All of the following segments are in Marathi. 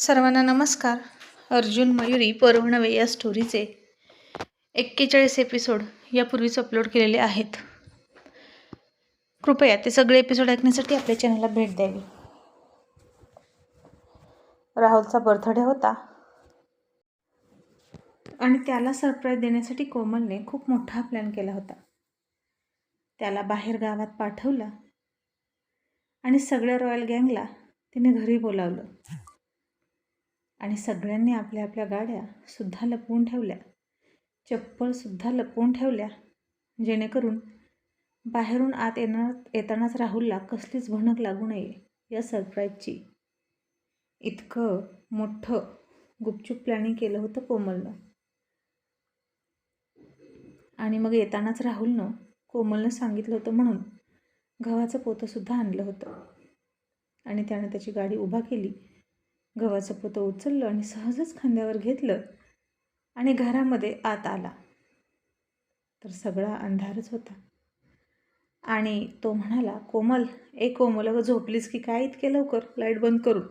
सर्वांना नमस्कार. अर्जुन मयुरी परवणवे या स्टोरीचे एक्केचाळीस एपिसोड यापूर्वीच अपलोड केलेले आहेत. कृपया ते सगळे एपिसोड ऐकण्यासाठी आपल्या चॅनलला भेट द्यावी. राहुलचा बर्थडे होता. आणि त्याला सरप्राईज देण्यासाठी कोमलने खूप मोठा प्लॅन केला होता. त्याला बाहेर गावात पाठवलं. आणि सगळ्या रॉयल गँगला तिने घरी बोलावलं. आणि सगळ्यांनी आपल्या आपल्या गाड्यासुद्धा लपवून ठेवल्या. चप्पलसुद्धा लपवून ठेवल्या. जेणेकरून बाहेरून आत येणार येतानाच राहुलला कसलीच भणक लागू नये या सरप्राईजची. इतकं मोठं गुपचूप प्लॅनिंग केलं होतं कोमलनं. आणि मग येतानाच राहुलनं कोमलनं सांगितलं होतं म्हणून गव्हाचं पोतंसुद्धा आणलं होतं. आणि त्यानं त्याची गाडी उभा केली. गव्हाचं पोतं उचललं आणि सहजच खांद्यावर घेतलं आणि घरामध्ये आत आला. तर सगळा अंधारच होता. आणि तो म्हणाला कोमल ए कोमल अगं झोपलीस की काय इतके लवकर? लाइट बंद करून.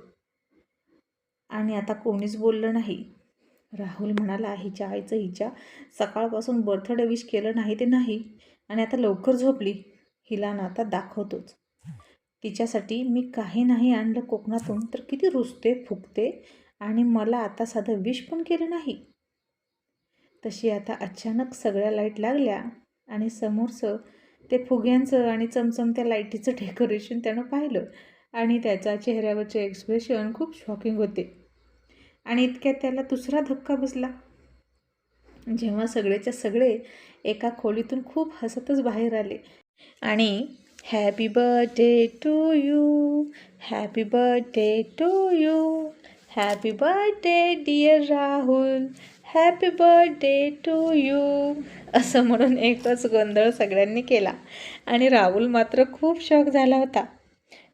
आणि आता कोणीच बोललं नाही. राहुल म्हणाला हिच्या आईचं हिच्या सकाळपासून बर्थडे विश केलं नाही ते नाही आणि आता लवकर झोपली. हिला ना आता दाखवतोच. तिच्यासाठी मी काही नाही आणलं कोकणातून तर किती रुजते फुकते आणि मला आता साधं विश पण केलं नाही. तशी आता अचानक सगळ्या लाइट लागल्या आणि समोरचं ते फुग्यांचं आणि चमचमत्या लाईटीचं डेकोरेशन त्यानं पाहिलं आणि त्याच्या चेहऱ्यावरचे एक्सप्रेशन खूप शॉकिंग होते. आणि इतक्यात त्याला दुसरा धक्का बसला. जेव्हा सगळेच्या सगळे एका खोलीतून खूप हसतच बाहेर आले आणि happy birthday to you happy birthday to you happy birthday dear Rahul happy birthday to you असं म्हणून एकच गोंधळ सगळ्यांनी केला. आणि राहुल मात्र खूप शॉक झाला होता.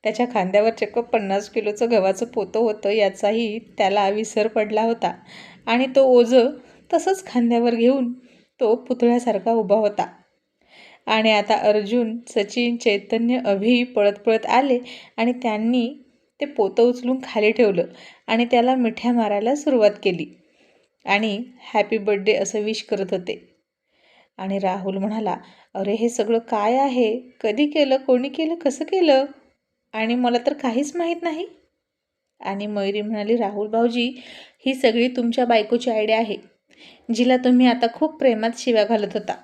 त्याच्या खांद्यावर चक्क पन्नास किलोचं गव्हाचं पोतं होतं याचाही त्याला विसर पडला होता. आणि तो ओझं तसंच खांद्यावर घेऊन तो पुतळ्यासारखा उभा होता. आणि आता अर्जुन सचिन चैतन्य अभि पळत पळत आले आणि त्यांनी ते पोतं उचलून खाली ठेवलं आणि त्याला मिठ्या मारायला सुरुवात केली आणि हॅपी बड्डे असं विश करत होते. आणि राहुल म्हणाला अरे हे सगळं काय आहे? कधी केलं? कोणी केलं? कसं केलं? आणि मला तर काहीच माहीत नाही. आणि मयुरी म्हणाली राहुल भाऊजी ही सगळी तुमच्या बायकोची आयडिया आहे जिला तुम्ही आता खूप प्रेमात शिव्या घालत होता.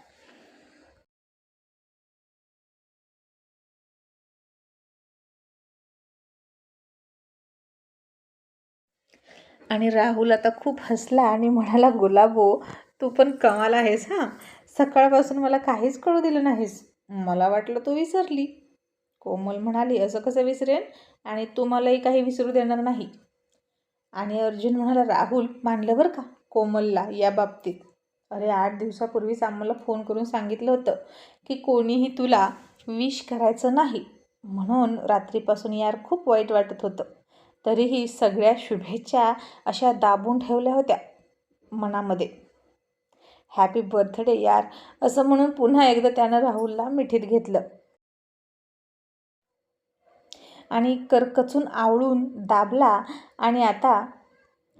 आणि राहुल आता खूप हसला आणि म्हणाला गुलाबो हो, तू पण कमाल आहेस हां. सकाळपासून मला काहीच कळू दिलं नाहीस. मला वाटलं तू विसरली. कोमल म्हणाली असं कसं विसरेन? आणि तू मलाही काही विसरू देणार नाही. आणि अर्जुन म्हणाला राहुल मानलं बरं का कोमलला या बाबतीत? अरे आठ दिवसापूर्वीच आम्हाला फोन करून सांगितलं होतं की कोणीही तुला विश करायचं नाही. म्हणून रात्रीपासून यार खूप वाईट वाटत होतं. तरीही सगळ्या शुभेच्छा अशा दाबून ठेवल्या होत्या मनामध्ये. हॅपी बर्थडे यार असं म्हणून पुन्हा एकदा त्यानं राहुलला मिठीत घेतलं. आणि करकचून आवळून दाबला आणि आता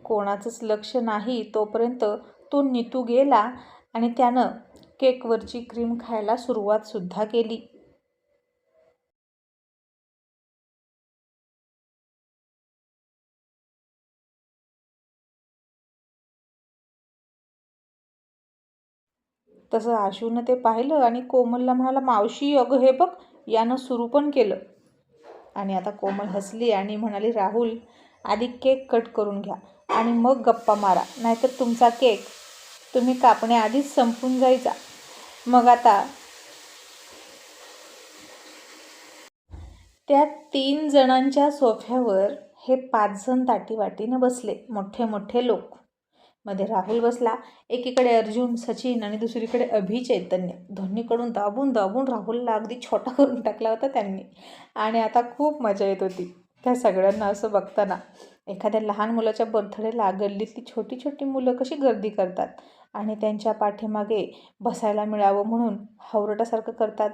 कोणाचंच लक्ष नाही तोपर्यंत तो नितू गेला आणि त्यानं केकवरची क्रीम खायला सुरुवातसुद्धा केली. तसं आशूनं ते पाहिलं आणि कोमलला म्हणाला मावशी अगं हे बघ यानं सुरू पण केलं. आणि आता कोमल हसली आणि म्हणाली राहुल आधी केक कट करून घ्या आणि मग गप्पा मारा नाहीतर तुमचा केक तुम्ही कापण्याआधीच संपून जायचा. मग आता त्या तीन जणांच्या सोफ्यावर हे पाच जण ताटीवाटीनं बसले मोठे मोठे लोक. मध्ये राहुल बसला. एकीकडे अर्जुन सचिन आणि दुसरीकडे अभि चैतन्य. दोन्हीकडून दाबून दाबून राहुलला अगदी छोटा करून टाकला होता त्यांनी. आणि आता खूप मजा येत होती त्या सगळ्यांना असं बघताना. एखाद्या लहान मुलाच्या बर्थडेला गल्लीतली छोटी छोटी मुलं कशी गर्दी करतात? आणि त्यांच्या पाठीमागे बसायला मिळावं म्हणून हावरटासारखं करतात.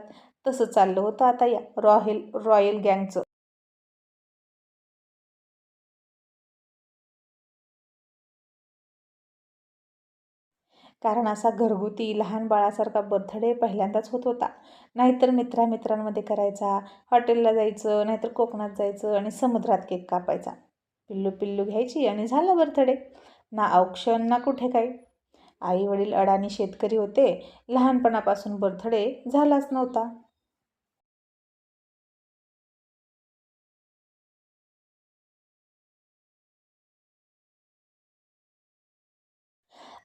तसं चाललं होतं आता या रॉयल रॉयल गँगचं. कारण असा घरगुती लहान बाळासारखा बर्थडे पहिल्यांदाच होत होता. नाहीतर मित्रामित्रांमध्ये करायचा हॉटेलला जायचं नाहीतर कोकणात जायचं आणि समुद्रात केक कापायचा. पिल्लू पिल्लू घ्यायची आणि झालं बर्थडे ना औक्षण ना कुठे काही. आई वडील अडाणी शेतकरी होते. लहानपणापासून बर्थडे झालाच नव्हता.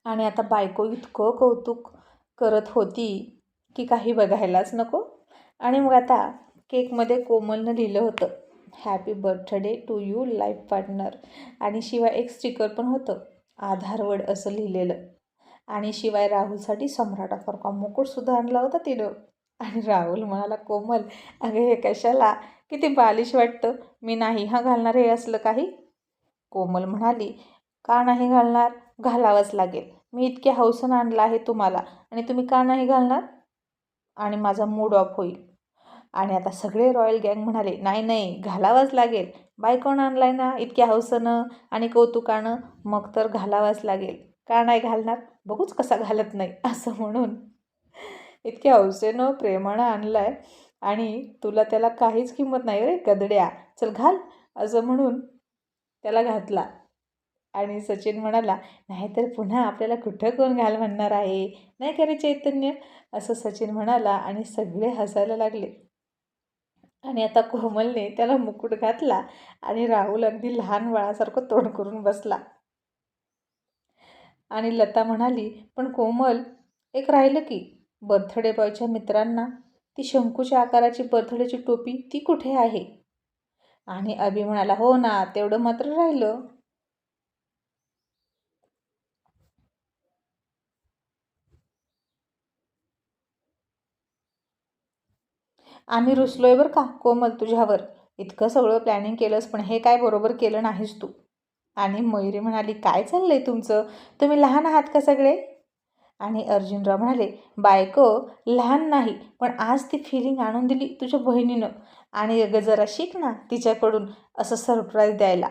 आणि आता बायको इतकं कौतुक करत होती की काही बघायलाच नको. आणि मग आता केकमध्ये कोमलनं लिहिलं होतं happy birthday to you life partner आणि शिवाय एक स्टिकर पण होतं आधारवड असं लिहिलेलं. आणि शिवाय राहुलसाठी सम्राटासारखा मुकुटसुद्धा आणला होता तिनं. आणि राहुल म्हणाला कोमल अगं हे कशाला? किती बालिश वाटतं. मी नाही हा घालणार हे असलं काही. कोमल म्हणाली का नाही घालणार? घालावंच लागेल. मी इतक्या हौसन आणला आहे तुम्हाला आणि तुम्ही का नाही घालणार? आणि माझा मूड ऑफ होईल. आणि आता सगळे रॉयल गँग म्हणाले नाही नाही घालावंच लागेल. बायकोण आणलाय ना इतक्या हौसनं आणि कौतुकानं? मग तर घालावंच लागेल. का नाही घालणार? बघूच कसा घालत नाही असं म्हणून. इतक्या हौसेनं प्रेमानं आणलाय आणि तुला त्याला काहीच किंमत नाही रे गदड्या. चल घाल असं म्हणून त्याला घातला. आणि सचिन म्हणाला नाहीतर पुन्हा आपल्याला कुठं कोण घाल म्हणणार आहे? नाही का रे चैतन्य? असं सचिन म्हणाला आणि सगळे हसायला लागले. आणि आता कोमलने त्याला मुकुट घातला आणि राहुल अगदी लहान बाळासारखं तोंड करून बसला. आणि लता म्हणाली पण कोमल एक राहिलं की बर्थडे बॉयच्या मित्रांना ती शंकूच्या आकाराची बर्थडेची टोपी ती कुठे आहे? आणि अभि म्हणाला हो ना तेवढं मात्र राहिलं. आम्ही रुसलोय बरं का कोमल तुझ्यावर. इतकं सगळं प्लॅनिंग केलंस पण हे काय बरोबर केलं नाहीस तू. आणि मयुरी म्हणाली काय चाललंय तुमचं? तुम्ही लहान आहात का सगळे? आणि अर्जुनराव म्हणाले बायको लहान नाही पण आज ती फिलिंग आणून दिली तुझ्या बहिणीनं. आणि अगं जरा शिक ना तिच्याकडून असं सरप्राईज द्यायला.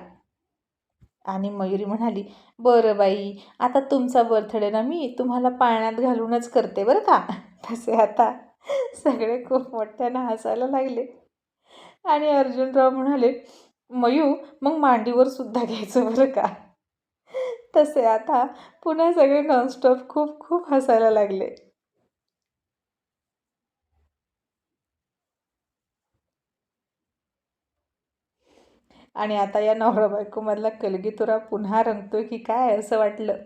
आणि मयुरी म्हणाली बरं बाई आता तुमचा बर्थडे ना मी तुम्हाला पाळण्यात घालूनच करते बरं का. तसे आता सगळे खूप मोठ्यानं हसायला लागले. आणि अर्जुनराव म्हणाले मयू मग मांडीवर सुद्धा घ्यायचं बरं का? तसे आता पुन्हा सगळे नॉनस्टॉप खूप खूप हसायला लागले. आणि आता या नवरा बायकोमधला कलगीतुरा पुन्हा रंगतोय की काय असं वाटलं.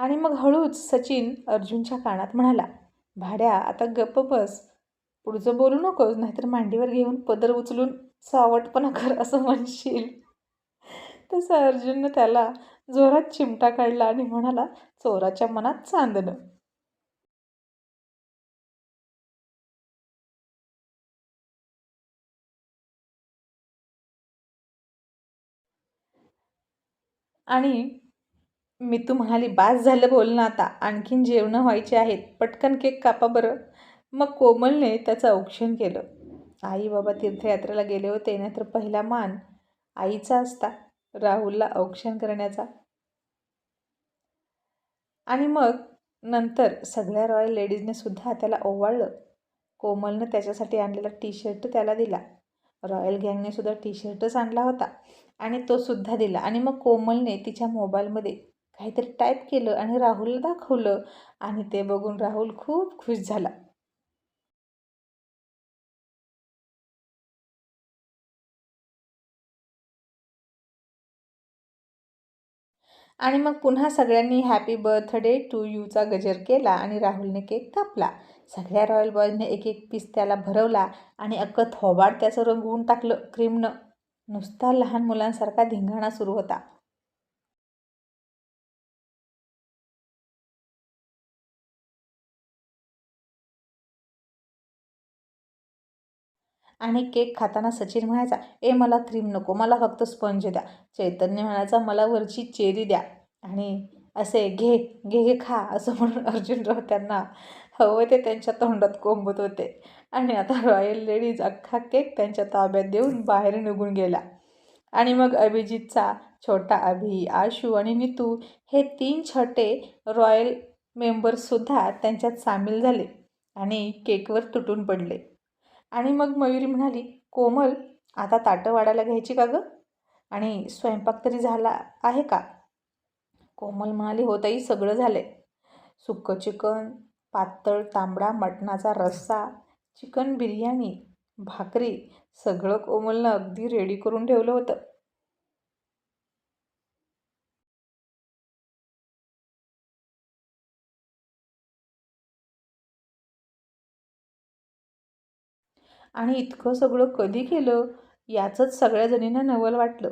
आणि मग हळूच सचिन अर्जुनच्या कानात म्हणाला भाड्या आता गप्प बस. पुढचं बोलू नकोस नाहीतर मांडीवर घेऊन पदर उचलून सावटपणा कर असं म्हणशील. तसं अर्जुननं त्याला जोरात चिमटा काढला आणि म्हणाला चोराच्या मनात चांदणं. आणि मी तू म्हणाली बास झालं बोलणं आता. आणखीन जेवणं व्हायची आहेत. पटकन केक कापा बरं. मग कोमलने त्याचं औक्षण केलं. आई बाबा तीर्थयात्रेला गेले होते नाहीतर पहिला मान आईचा असता राहुलला औक्षण करण्याचा. आणि मग नंतर सगळ्या रॉयल लेडीजने सुद्धा त्याला ओवाळलं. कोमलनं त्याच्यासाठी आणलेला टी शर्ट त्याला दिला. रॉयल गँगने सुद्धा टी शर्टच आणला होता आणि तो सुद्धा दिला. आणि मग कोमलने तिच्या मोबाईलमध्ये काहीतरी टाईप केलं आणि राहुलला दाखवलं आणि ते बघून राहुल खूप खुश झाला. आणि मग पुन्हा सगळ्यांनी हॅपी बर्थडे टू यूचा गजर केला आणि राहुलने केक कापला सगळ्या रॉयल बॉयजने एक एक पीस त्याला भरवला आणि अक्क थोबाड त्याचं रंगवून टाकलं. क्रीमनं नुसता लहान मुलांसारखा धिंगाणा सुरू होता. आणि केक खाताना सचिन म्हणायचा ए मला क्रीम नको मला फक्त स्पंज द्या. चैतन्य म्हणायचा मला वरची चेरी द्या. आणि असे घे घे घे खा असं म्हणून अर्जुनराव त्यांना हवं ते त्यांच्या तोंडात कोंबत होते. आणि आता रॉयल लेडीज अख्खा केक त्यांच्या ताब्यात देऊन बाहेर निघून गेला. आणि मग अभिजितचा छोटा अभि आशू आणि नितू हे तीन छोटे रॉयल मेंबर्ससुद्धा त्यांच्यात सामील झाले आणि केकवर तुटून पडले. आणि मग मयुरी म्हणाली कोमल आता ताटं वाढायला घ्यायची का गं? आणि स्वयंपाक तरी झाला आहे का? कोमल म्हणाली होतही सगळं झालं आहे सुक्कं चिकन पातळ तांबडा मटणाचा रस्सा चिकन बिर्याणी भाकरी सगळं कोमलनं अगदी रेडी करून ठेवलं होतं. आणि इतकं सगळं कधी केलं याचंच सगळ्या जणींना नवल वाटलं.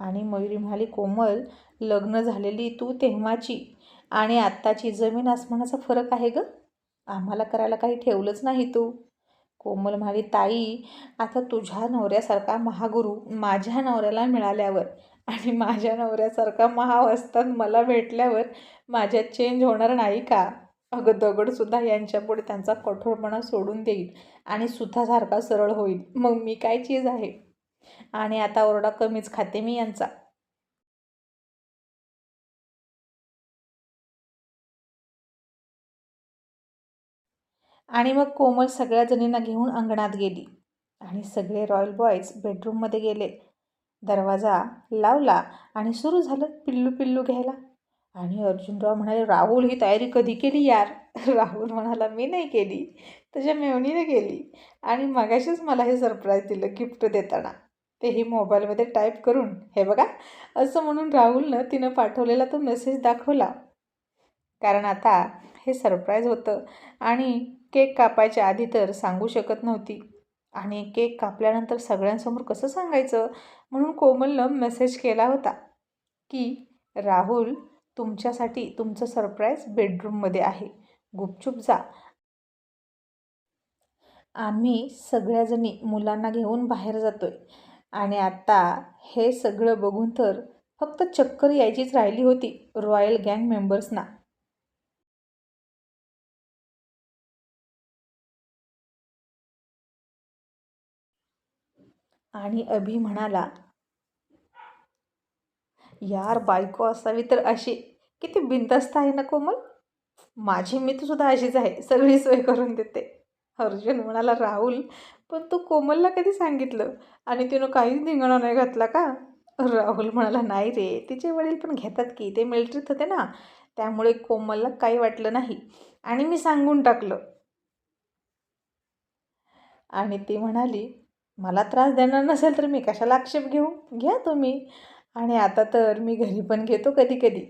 आणि मयुरी म्हणाली कोमल लग्न झालेली तू तेव्हाची आणि आत्ताची. जमीन आसमानाचा फरक आहे गं. आम्हाला करायला काही ठेवलंच नाही तू. कोमल म्हणाली ताई आता तुझ्या नवऱ्यासारखा महागुरू माझ्या नवऱ्याला मिळाल्यावर आणि माझ्या नवऱ्यासारखा महावस्ताद मला भेटल्यावर माझ्यात चेंज होणार नाही का? अगं दगडसुद्धा यांच्यापुढे त्यांचा कठोरपणा सोडून देईल. आणि सुद्धासारखा सरळ होईल. मग मी काय चीज आहे? आणि आता ओरडा कमीच खाते मी यांचा. आणि मग कोमल सगळ्या जणींना घेऊन अंगणात गेली. आणि सगळे रॉयल बॉयज बेडरूममध्ये गेले. दरवाजा लावला आणि सुरू झालं पिल्लू पिल्लू घ्यायला. आणि अर्जुनराव म्हणाले राहुल ही तयारी कधी केली यार? राहुल म्हणाला मी नाही केली. तुझ्या मेवणीने केली. आणि मगाशीच मला हे सरप्राईज दिलं गिफ्ट देताना. तेही मोबाईलमध्ये टाईप करून. हे बघा असं म्हणून राहुलनं तिनं पाठवलेला तो मेसेज दाखवला. कारण आता हे सरप्राईज होतं. आणि केक कापायच्या आधी तर सांगू शकत नव्हती. आणि केक कापल्यानंतर सगळ्यांसमोर कसं सांगायचं? म्हणून कोमलनं मेसेज केला होता की राहुल तुमच्यासाठी तुमचं सरप्राईज बेडरूममध्ये आहे. गुपचूप जा. आम्ही सगळ्याजणी मुलांना घेऊन बाहेर जातोय. आणि आता हे सगळं बघून तर फक्त चक्कर यायचीच राहिली होती रॉयल गँग मेंबर्सना. आणि अभि म्हणाला यार बायको असावी तर अशी. किती बिनदस्त आहे ना कोमल? माझी मित्रसुद्धा अशीच आहे सगळी सोय करून देते. अर्जुन म्हणाला राहुल पण तू कोमलला कधी सांगितलं? आणि तिनं काहीच धिंगणं नाही घातला का? राहुल म्हणाला नाही रे तिचे वडील पण घेतात की ते मिलिटरीत होते ना. त्यामुळे कोमलला काही वाटलं नाही. आणि मी सांगून टाकलं. आणि ती म्हणाली मला त्रास देणार नसेल तर मी कशाला आक्षेप घेऊ? घ्या तुम्ही. आणि आता तर मी घरी पण घेतो कधी कधी.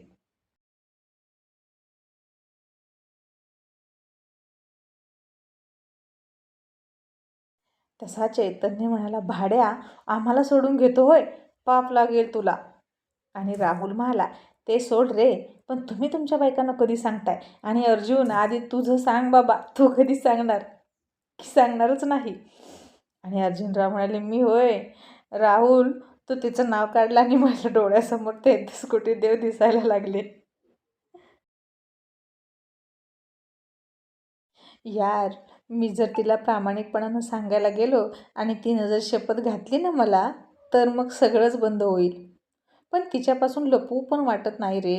तसा चैतन्य म्हणाला भाड्या आम्हाला सोडून घेतो होय पाप लागेल तुला. आणि राहुल म्हणाला ते सोड रे पण तुम्ही तुमच्या बायकांना कधी सांगताय? आणि अर्जुन आधी तुझं सांग बाबा तू कधी सांगणार? की सांगणारच नाही. आणि अर्जुनराव म्हणाले मी होय. राहुल तो तिचं नाव काढलं आणि माझ्या डोळ्यासमोर ते स्कूटी देव दिसायला लागले. यार मी जर तिला प्रामाणिकपणानं सांगायला गेलो आणि तिनं जर शपथ घातली ना मला तर मग सगळंच बंद होईल. पण तिच्यापासून लपवू पण वाटत नाही रे.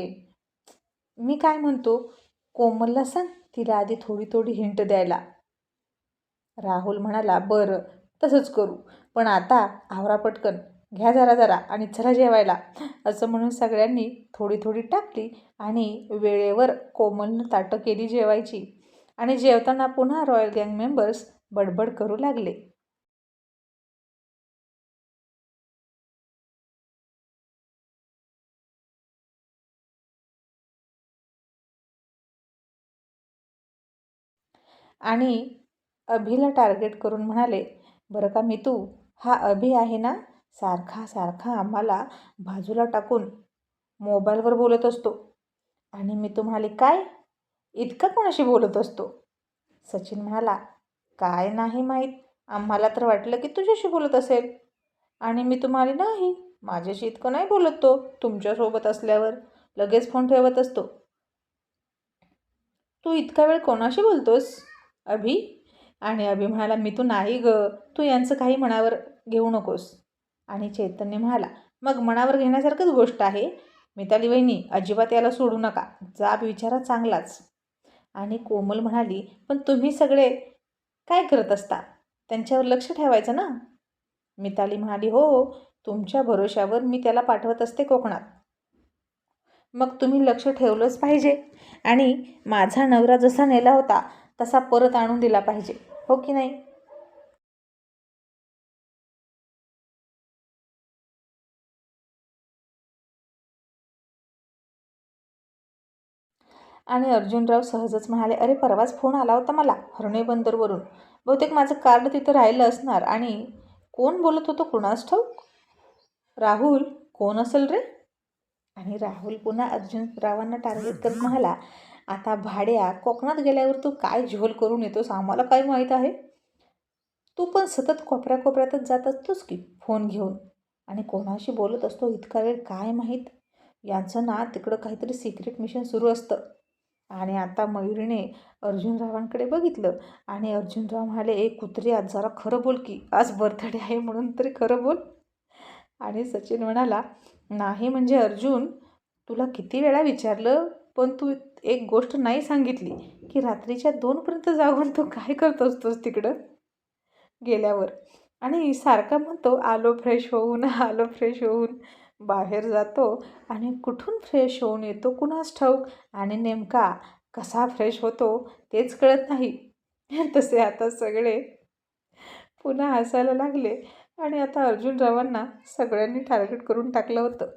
मी काय म्हणतो? कोमलला सांग तिला आधी थोडी थोडी हिंट द्यायला. राहुल म्हणाला बरं तसंच करू. पण आता आवरा पटकन. घ्या जरा जरा आणि चला जेवायला. असं म्हणून सगळ्यांनी थोडी थोडी टाकली आणि वेळेवर कोमलनं ताटं केली जेवायची. आणि जेवताना पुन्हा रॉयल गँग मेंबर्स बडबड करू लागले. आणि अभिला टार्गेट करून म्हणाले बरं का मी तू हा अभि आहे ना? सारखा सारखा आम्हाला बाजूला टाकून मोबाईलवर बोलत असतो. आणि मी तुम्हाला काय? इतका कोणाशी बोलत असतो? सचिन म्हणाला काय नाही माहीत. आम्हाला तर वाटलं की तुझ्याशी बोलत असेल. आणि मी तुम्हाला नाही माझ्याशी इतकं नाही बोलत तो तुमच्यासोबत असल्यावर लगेच फोन ठेवत असतो. तू इतका वेळ कोणाशी बोलतोस? अभि. आणि अभि म्हणाला मी तू नाही ग. तू यांचं काही मनावर घेऊ नकोस. आणि चैतन्य म्हणाला मग मनावर घेण्यासारखंच गोष्ट आहे. मिताली वहिनी अजिबात याला सोडू नका. जाब विचारा चांगलाच. आणि कोमल म्हणाली पण तुम्ही सगळे काय करत असता? त्यांच्यावर लक्ष ठेवायचं ना? मिताली म्हणाली हो, हो. तुमच्या भरोशावर मी त्याला पाठवत असते कोकणात. मग तुम्ही लक्ष ठेवलंच पाहिजे. आणि माझा नवरा जसा नेला होता तसा परत आणून दिला पाहिजे. हो की नाही? आणि अर्जुनराव सहजच म्हणाले अरे परवाच फोन आला होता मला हरणे बंदरवरून. बहुतेक माझं कार्ड तिथं राहिलं असणार आणि कोण बोलत होतो कुणास ठाऊक? राहुल कोण असेल रे? आणि राहुल पुन्हा अर्जुनरावांना टार्गेट करत म्हणाला आता भाड्या कोकणात गेल्यावर तू काय झोल करून येतोस? आम्हाला काय माहीत आहे? तू पण सतत कोपऱ्या कोपऱ्यातच जात असतोस की फोन घेऊन? आणि कोणाशी बोलत असतो इतका वेळ काय माहीत? यांचं ना तिकडं काहीतरी सिक्रेट मिशन सुरू असतं. आणि आता मयुरीने अर्जुनरावांकडे बघितलं आणि अर्जुनराव म्हणाले एक कुत्री आज जरा खरं बोल की आज बर्थडे आहे म्हणून तरी खरं बोल. आणि सचिन म्हणाला नाही म्हणजे अर्जुन तुला किती वेळा विचारलं पण तू एक गोष्ट नाही सांगितली की रात्रीच्या दोनपर्यंत जागून तू काय करत असतोस तिकडं? गेल्यावर. आणि सारखा म्हणतो आलो फ्रेश होऊन आलो फ्रेश होऊन. बाहेर जातो आणि कुठून फ्रेश होऊन येतो कुणास ठाऊक? आणि नेमका कसा फ्रेश होतो तेच कळत नाही. तसे आता सगळे पुन्हा हसायला लागले आणि आता अर्जुनरावांना सगळ्यांनी टार्गेट करून टाकलं होतं.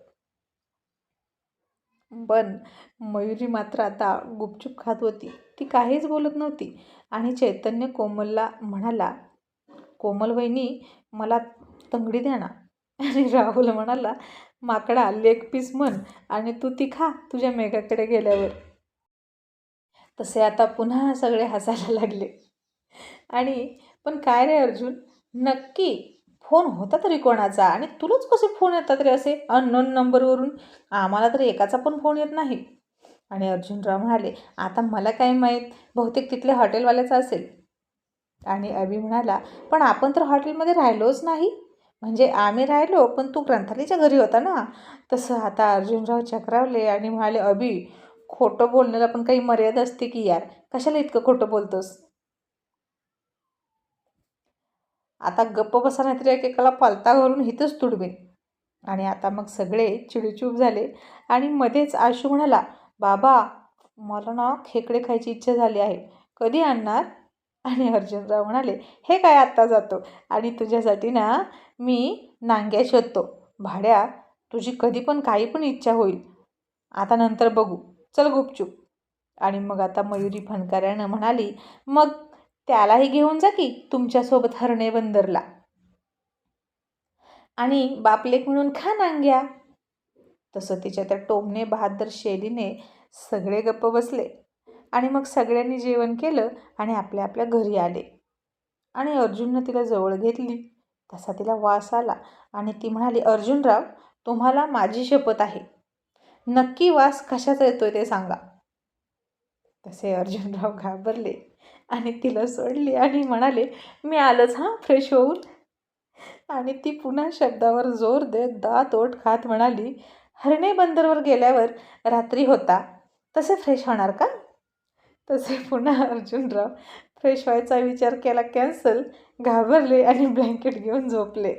पण मयुरी मात्र आता गुपचूप खात होती. ती काहीच बोलत नव्हती. आणि चैतन्य कोमलला म्हणाला कोमल वहिनी मला तंगडी द्या ना. आणि राहुल म्हणाला माकडा लेग पीस म्हण आणि तू ती खा तुझ्या मेघाकडे गेल्यावर. तसे आता पुन्हा सगळे हसायला लागले. आणि पण काय रे अर्जुन? नक्की फोन होता तरी कोणाचा? आणि तुलाच कसे फोन येतात रे असे अननोन नंबरवरून आम्हाला तर एकाचा पण फोन येत नाही. आणि अर्जुनराव म्हणाले आता मला काय माहीत? बहुतेक तिथल्या हॉटेलवाल्याचा असेल. आणि अभि म्हणाला पण आपण तर हॉटेलमध्ये राहिलोच नाही. म्हणजे आम्ही राहिलो पण तू ग्रंथालयाच्या घरी होता ना. तसं आता अर्जुनराव चक्रावले आणि म्हणाले अभि खोटं बोलण्याला पण काही मर्यादा असते की यार? कशाला इतकं खोटं बोलतोस? आता गप्प बसा तरी एकेकाला पालता घालून हिथंच तुडवेन. आणि आता मग सगळे चिडीचूप झाले आणि मध्येच आशू म्हणाला बाबा मला ना खेकडे खायची इच्छा झाली आहे. कधी आणणार? आणि अर्जुनराव म्हणाले हे काय आत्ता जातो? आणि तुझ्यासाठी ना मी नांग्या शोधतो. भाड्या तुझी कधी पण काही पण इच्छा होईल. आता नंतर बघू. चल गुपचूप. आणि मग आता मयुरी फणकाऱ्यानं म्हणाली मग त्यालाही घेऊन जा की तुमच्यासोबत हरणे बंदरला. आणि बापलेक म्हणून खा नांग्या. तसं तिच्या त्या टोमने बहादर शैलीने सगळे गप्प बसले. आणि मग सगळ्यांनी जेवण केलं आणि आपल्या आपल्या घरी आले. आणि अर्जुननं तिला जवळ घेतली. तसा तिला वास आला आणि ती म्हणाली अर्जुनराव तुम्हाला माझी शपथ आहे. नक्की वास कशाचा येतोय ते सांगा. तसे अर्जुनराव घाबरले आणि तिला सोडली आणि म्हणाले मी आलंच हां फ्रेश होऊन. आणि ती पुन्हा शब्दावर जोर देत दात ओठ खात म्हणाली हरणे बंदरवर गेल्यावर रात्री होता. तसे फ्रेश होणार का? तसे पुन्हा अर्जुनराव फ्रेश व्हायचा विचार केला कॅन्सल घाबरले आणि ब्लँकेट घेऊन झोपले.